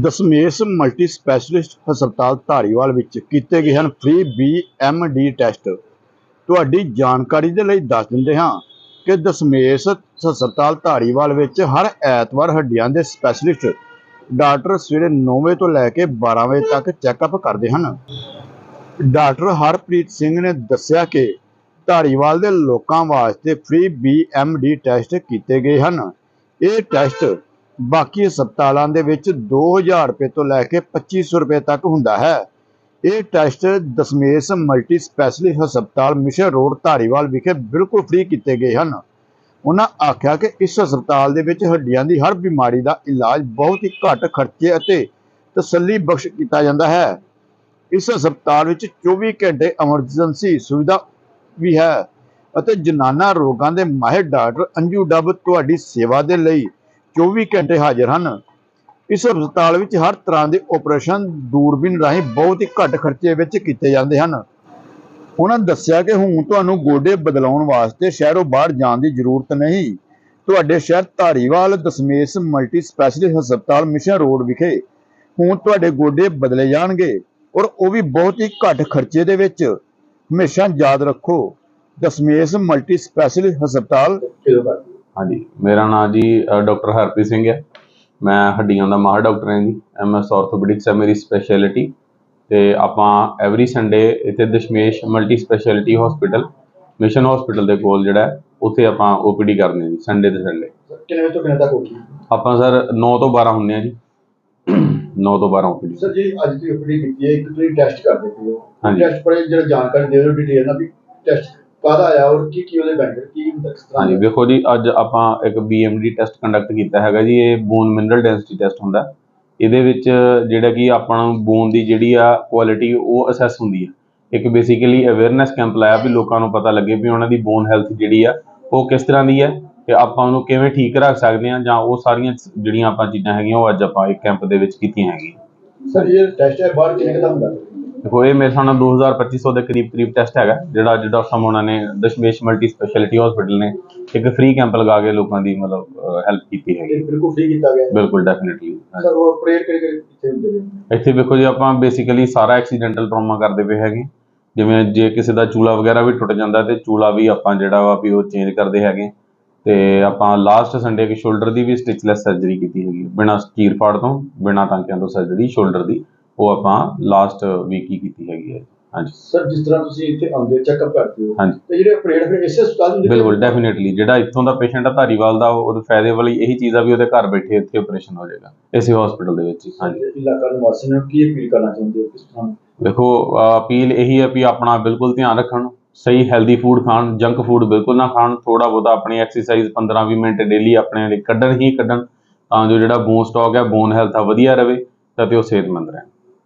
Dasmesh multi specialist ਹਸਪਤਾਲ ਧਾਰੀਵਾਲ ਵਿੱਚ ਕੀਤੇ ਗਏ ਹਨ ਫ੍ਰੀ ਬੀ ਟੈਸਟ ਤੁਹਾਡੀ ਜਾਣਕਾਰੀ ਦੇ ਲਈ ਦੱਸ ਦਿੰਦੇ ਹਾਂ ਕਿ ਦਸਮੇਸ਼ ਹਸਪਤਾਲ ਧਾਰੀਵਾਲ ਵਿੱਚ ਹਰ ਐਤਵਾਰ ਹੱਡੀਆਂ ਦੇ ਸਪੈਸ਼ਲਿਸਟ ਡਾਕਟਰ ਸਵੇਰੇ 9 ਵਜੇ ਤੋਂ ਲੈ ਕੇ 12 ਵਜੇ ਤੱਕ ਚੈੱਕਅਪ ਕਰਦੇ ਹਨ। ਡਾਕਟਰ ਹਰਪ੍ਰੀਤ ਸਿੰਘ ਨੇ ਦੱਸਿਆ ਕਿ ਧਾਰੀਵਾਲ ਦੇ ਲੋਕਾਂ ਵਾਸਤੇ ਫ੍ਰੀ ਬੀ ਟੈਸਟ ਕੀਤੇ ਗਏ ਹਨ। ਇਹ ਟੈਸਟ ਬਾਕੀ ਹਸਪਤਾਲਾਂ ਦੇ ਵਿੱਚ 2000 ਰੁਪਏ ਤੋਂ ਲੈ ਕੇ 2500 ਰੁਪਏ ਤੱਕ ਹੁੰਦਾ ਹੈ। ਇਹ ਟੈਸਟ ਦਸਮੇਸ਼ ਮਲਟੀ ਸਪੈਸ਼ਲਿਸਟ ਹਸਪਤਾਲ ਮਿਸ਼ਨ ਰੋਡ ਧਾਰੀਵਾਲ ਵਿਖੇ ਬਿਲਕੁਲ ਫ੍ਰੀ ਕੀਤੇ ਗਏ ਹਨ। ਉਹਨਾਂ ਆਖਿਆ ਕਿ ਇਸ ਹਸਪਤਾਲ ਦੇ ਵਿੱਚ ਹੱਡੀਆਂ ਦੀ ਹਰ ਬਿਮਾਰੀ ਦਾ ਇਲਾਜ ਬਹੁਤ ਹੀ ਘੱਟ ਖਰਚੇ ਅਤੇ ਤਸੱਲੀ ਬਖਸ਼ ਕੀਤਾ ਜਾਂਦਾ ਹੈ। ਇਸ ਹਸਪਤਾਲ ਵਿੱਚ 24 ਘੰਟੇ ਐਮਰਜੈਂਸੀ ਸੁਵਿਧਾ ਵੀ ਹੈ ਅਤੇ ਜਨਾਨਾ ਰੋਗਾਂ ਦੇ ਮਾਹਿਰ ਡਾਕਟਰ ਅੰਜੂ ਡੱਬ ਤੁਹਾਡੀ ਸੇਵਾ ਦੇ ਲਈ 24 ਘੰਟੇ ਹਾਜ਼ਰ ਹਨ। ਇਸ ਹਸਪਤਾਲ ਵਿੱਚ ਹਰ ਤਰ੍ਹਾਂ ਦੇ ਆਪਰੇਸ਼ਨ ਦੂਰਬੀਨ ਰਾਹੀਂ ਬਹੁਤ ਹੀ ਘੱਟ ਖਰਚੇ ਵਿੱਚ ਕੀਤੇ ਜਾਂਦੇ ਹਨ। ਉਹਨਾਂ ਦੱਸਿਆ ਕਿ ਹੁਣ ਤੁਹਾਨੂੰ ਗੋਡੇ ਬਦਲਾਉਣ ਵਾਸਤੇ ਸ਼ਹਿਰੋਂ ਬਾਹਰ ਜਾਣ ਦੀ ਜ਼ਰੂਰਤ ਨਹੀਂ। ਤੁਹਾਡੇ ਸ਼ਹਿਰ ਧਾਰੀਵਾਲ, ਦਸਮੇਸ਼ ਮਲਟੀ ਸਪੈਸ਼ਲਿਸਟ ਹਸਪਤਾਲ, ਮਿਸ਼ਨ ਰੋਡ ਵਿਖੇ ਹੁਣ ਤੁਹਾਡੇ ਗੋਡੇ ਬਦਲੇ ਜਾਣਗੇ ਔਰ ਉਹ ਵੀ ਬਹੁਤ ਹੀ ਘੱਟ ਖਰਚੇ ਦੇ ਵਿੱਚ। ਹਮੇਸ਼ਾ ਯਾਦ ਰੱਖੋ, ਦਸਮੇਸ਼ ਮਲਟੀ ਸਪੈਸ਼ਲਿਸਟ ਹਸਪਤਾਲ ਹਾਂਜੀ ਮੇਰਾ ਨਾਮ ਜੀ ਡਾਕਟਰ ਹਰਪ੍ਰੀਤ ਸਿੰਘ ਹੈ। ਮੈਂ ਹੱਡੀਆਂ ਦਾ ਮਾਹਰ ਡਾਕਟਰ ਹਾਂ ਜੀ। ਐਮਐਸ ਆਰਥੋਪੈਡਿਕਸ ਹੈ ਮੇਰੀ ਸਪੈਸ਼ਲਿਟੀ ਤੇ ਆਪਾਂ ਐਵਰੀ ਸੰਡੇ ਇੱਥੇ Dashmesh multi speciality hospital mission hospital ਦੇ ਕੋਲ ਜਿਹੜਾ ਹੈ, ਉੱਥੇ ਆਪਾਂ ਓਪੀਡੀ ਕਰਨੇ ਜੀ ਸੰਡੇ ਤੇ ਸੰਡੇ ਕਿੰਨੇ ਵਜੇ ਤੋਂ ਕਿੰਨੇ ਤੱਕ ਹੋਗੀ ਆਪਾਂ ਸਰ 9 ਤੋਂ 12 ਹੁੰਨੇ ਆ ਜੀ। 9 ਤੋਂ 12 ਓਪੀਡੀ ਸਰ ਜੀ ਅੱਜ ਦੀ ਓਪੀਡੀ ਕੀਤੀ ਹੈ ਇੱਕ ਤੁਸੀਂ ਟੈਸਟ ਕਰਦੇ ਹੋ। ਟੈਸਟ ਪਰ ਜਿਹੜਾ ਜਾਣਕਾਰੀ ਦੇ ਦਿਓ ਡਿਟੇਲ ਨਾਲ ਵੀ ਟੈਸਟ ਕਾਹਦਾ ਆਇਆ ਔਰ ਕੀ ਕੀ ਉਹਦੇ ਬੈਨੀਫਿਟ ਕੀ ਹੁੰਦਾ ਕਿਸ ਤਰ੍ਹਾਂ ਹਾਂਜੀ ਵੇਖੋ ਜੀ ਅੱਜ ਆਪਾਂ ਇੱਕ BMD ਟੈਸਟ ਕੰਡਕਟ ਕੀਤਾ ਹੈਗਾ ਜੀ ਇਹ ਬੋਨ ਮਿਨਰਲ ਡੈਂਸਿਟੀ ਟੈਸਟ ਹੁੰਦਾ। ਇਹਦੇ ਵਿੱਚ ਜਿਹੜਾ ਕਿ ਆਪਾਂ ਨੂੰ ਬੋਨ ਦੀ ਜਿਹੜੀ ਆ ਕੁਆਲਿਟੀ ਉਹ ਅਸੈਸ ਹੁੰਦੀ ਹੈ ਇੱਕ ਬੇਸਿਕਲੀ ਅਵੇਅਰਨੈਸ ਕੈਂਪ ਲਾਇਆ ਵੀ ਲੋਕਾਂ ਨੂੰ ਪਤਾ ਲੱਗੇ ਵੀ ਉਹਨਾਂ ਦੀ ਬੋਨ ਹੈਲਥ ਜਿਹੜੀ ਆ ਉਹ ਕਿਸ ਤਰ੍ਹਾਂ ਦੀ ਹੈ ਤੇ ਆਪਾਂ ਉਹਨੂੰ ਕਿਵੇਂ ਠੀਕ ਰੱਖ ਸਕਦੇ ਹਾਂ ਜਾਂ ਉਹ ਸਾਰੀਆਂ ਜਿਹੜੀਆਂ ਆਪਾਂ ਚੀਜ਼ਾਂ ਹੈਗੀਆਂ ਉਹ ਅੱਜ ਆਪਾਂ ਇੱਕ ਕੈਂਪ ਦੇ ਵਿੱਚ ਕੀਤੀਆਂ ਹੈਗੀਆਂ। ਸਰ ਇਹ ਟੈਸਟ ਹੈ ਬਾਹਰ ਕਿੰਨੇ ਦਾ ਹੁੰਦਾ? ਇਹ ਮੇਰੇ ਨਾਲ 2200 ਦੇ ਕਰੀਬ ਕਰੀਬ ਟੈਸਟ ਹੈਗਾ ਜਿਹੜਾ ਡਾਕਟਰ ਸਾਹਿਬ ਉਹਨਾਂ ਨੇ ਦਸ਼ਮੇਸ਼ ਮਲਟੀ ਸਪੈਸ਼ਲਿਟੀ ਹਸਪੀਟਲ ਨੇ ਇੱਕ ਫ੍ਰੀ ਕੈਂਪ ਲਗਾ ਕੇ ਲੋਕਾਂ ਦੀ ਮਤਲਬ ਹੈਲਪ ਕੀਤੀ ਹੈਗੀ। ਬਿਲਕੁਲ ਫ੍ਰੀ ਕੀਤਾ ਗਿਆ। ਬਿਲਕੁਲ ਡੈਫੀਨਿਟਲੀ ਸਰ ਉਹ ਪ੍ਰੇਅਰ ਕਿਹੜੇ ਕਿਹੜੇ ਕਿੱਥੇ ਹੁੰਦੇ ਨੇ? ਇੱਥੇ ਵੇਖੋ ਜੀ ਆਪਾਂ ਬੇਸਿਕਲੀ ਸਾਰਾ ਐਕਸੀਡੈਂਟਲ ਟਰਾਮਾ ਕਰਦੇ ਪਏ ਹੈਗੇ। ਜਿਵੇਂ ਜੇ ਕਿਸੇ ਦਾ ਚੂਲਾ ਵਗੈਰਾ ਵੀ ਟੁੱਟ ਜਾਂਦਾ ਤੇ ਚੂਲਾ ਵੀ ਆਪਾਂ ਜਿਹੜਾ ਵਾ ਵੀ ਉਹ ਚੇਂਜ ਕਰਦੇ ਹੈਗੇ। ਤੇ ਆਪਾਂ ਲਾਸਟ ਸੰਡੇ ਕਿ ਸ਼ੋਲਡਰ ਦੀ ਵੀ ਸਟਿਚਲੈਸ ਸਰਜਰੀ ਕੀਤੀ ਹੈਗੀ। ਬਿਨਾ ਚੀਰ ਫਾੜ ਤੋਂ ਬਿਨਾ ਟਾਂਕਿਆਂ ਤੋਂ ਸਰਜਰੀ ਸ਼ੋਲਡਰ ਦੀ। ਉਹ ਆਪਾਂ ਲਾਸਟ ਵੀਕ ਹੀ ਕੀਤੀ ਹੈਗੀ ਹੈ ਹਾਂਜੀ। ਸਰ ਜਿਸ ਤਰ੍ਹਾਂ ਤੁਸੀਂ ਇੱਥੇ ਆਉਂਦੇ ਚੈੱਕਅਪ ਕਰਦੇ ਹੋ ਹਾਂਜੀ। ਤੇ ਜਿਹੜੇ ਆਪਰੇਟ ਫਿਰ ਇਸੇ ਹਸਪਤਾਲ ਨੇ? ਬਿਲਕੁਲ ਡੈਫੀਨਿਟਲੀ ਜਿਹੜਾ ਇੱਥੋਂ ਦਾ ਪੇਸ਼ੈਂਟ ਆ ਧਾਰੀਵਾਲ ਦਾ ਉਹ- ਉਹਦੇ ਫਾਇਦੇ ਵਾਲੀ ਇਹੀ ਚੀਜ਼ ਆ ਵੀ ਉਹਦੇ ਘਰ ਬੈਠੇ ਇੱਥੇ ਆਪਰੇਸ਼ਨ ਹੋ ਜਾਏਗਾ ਇਸੇ ਹਸਪੀਟਲ ਦੇ ਵਿੱਚ ਹੀ। ਹਾਂਜੀ। ਇਲਾਕਾ ਨਿਵਾਸੀ ਨੂੰ ਕੀ ਅਪੀਲ ਕਰਨਾ ਚਾਹੁੰਦੇ ਹੋ ਕਿਸ ਤਰ੍ਹਾਂ? ਦੇਖੋ ਅਪੀਲ ਇਹੀ ਹੈ ਵੀ ਆਪਣਾ ਬਿਲਕੁਲ ਧਿਆਨ ਰੱਖਣ ਸਹੀ ਹੈਲਦੀ ਫੂਡ ਖਾਣ ਜੰਕ ਫੂਡ ਬਿਲਕੁਲ ਨਾ ਖਾਣ ਥੋੜਾ ਬਹੁਤਾ ਆਪਣੀ ਐਕਸਰਸਾਈਜ਼ 15-20 ਮਿੰਟ ਡੇਲੀ ਆਪਣੇ ਲਈ ਕੱਢਣ ਹੀ ਕੱਢਣ ਤਾਂ ਜੋ ਜਿਹੜਾ ਬੋਨ ਸਟਾਕ ਹੈ ਬੋਨ ਹੈਲਥ ਆ ਵਧੀਆ ਰਵੇ ਤਾਂ ਤੇ ਉਹ ਸਿਹਤਮੰਦ ਰਹਿਣ।